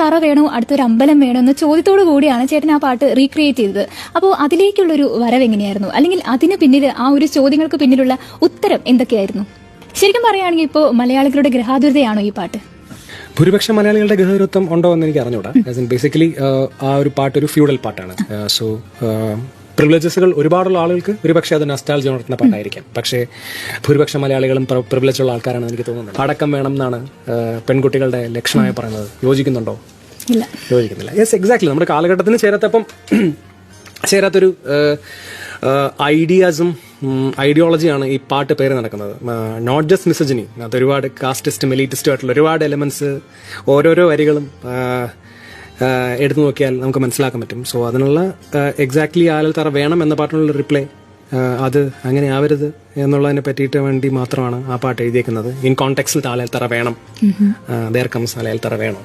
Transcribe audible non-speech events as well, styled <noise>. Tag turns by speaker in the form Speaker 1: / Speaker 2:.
Speaker 1: തറ വേണോ അടുത്തൊരു അമ്പലം വേണോ എന്ന ചോദ്യത്തോടു കൂടിയാണ് ചേട്ടൻ ആ പാട്ട് റീക്രിയേറ്റ് ചെയ്തത്. അപ്പോൾ അതിലേക്കുള്ളൊരു വരവ് എങ്ങനെയായിരുന്നു? അല്ലെങ്കിൽ അതിന് പിന്നിൽ ആ ഒരു ചോദ്യങ്ങൾക്ക് പിന്നിലുള്ള ഉത്തരം എന്തൊക്കെയായിരുന്നു? ശരിക്കും പറയുകയാണെങ്കിൽ ഇപ്പോൾ മലയാളികളുടെ ഗ്രഹാതുരതയാണോ ഈ പാട്ട്?
Speaker 2: ഭൂരിപക്ഷം മലയാളികളുടെ ഗൃഹതൃത്വം ഉണ്ടോ എന്ന് എനിക്ക് അറിഞ്ഞൂടാ. ബേസിക്കലി ആ ഒരു പാട്ട് ഒരു ഫ്യൂഡൽ പാട്ടാണ്. സോ പ്രിവിലേജസുകൾ ഒരുപാടുള്ള ആളുകൾക്ക് ഒരുപക്ഷെ അത് നസ്റ്റാൾജി ഉണർത്തുന്ന പാട്ടായിരിക്കാം. പക്ഷേ ഭൂരിപക്ഷം മലയാളികളും പ്രിവിലേജ് ഉള്ള ആൾക്കാരാണ് എനിക്ക് തോന്നുന്നത് അടക്കം വേണം എന്നാണ് പെൺകുട്ടികളുടെ ലക്ഷണമായി പറയുന്നത്. യോജിക്കുന്നുണ്ടോ?
Speaker 1: ഇല്ല.
Speaker 2: യോജിക്കുന്നില്ല. യെസ് എക്സാക്ട്ലി നമ്മുടെ കാലഘട്ടത്തിന് ചേരാത്തപ്പം <clears throat> ചേരാത്തൊരു ഐഡിയാസും ഐഡിയോളജിയാണ് ഈ പാട്ട് പേര് നടക്കുന്നത്. നോട്ട് ജസ്റ്റ് മിസജിനി അത് ഒരുപാട് കാസ്റ്റിസ്റ്റും എലീറ്റിസ്റ്റും ആയിട്ടുള്ള ഒരുപാട് എലമെന്റ്സ് ഓരോരോ വരികളും എടുത്തു നോക്കിയാൽ നമുക്ക് മനസ്സിലാക്കാൻ പറ്റും. സോ അതിനുള്ള എക്സാക്ട്ലി ആലൽ തറ വേണം എന്ന പാട്ടിനുള്ള റിപ്ലൈ അത് അങ്ങനെ ആവരുത് എന്നുള്ളതിനെ പറ്റിയിട്ട് വേണ്ടി മാത്രമാണ് ആ പാട്ട് എഴുതിയേക്കുന്നത്. ഇൻ കോണ്ടെക്സിൽ തറ വേണം. ദേർ കംസ് ആലൽ തറ വേണം.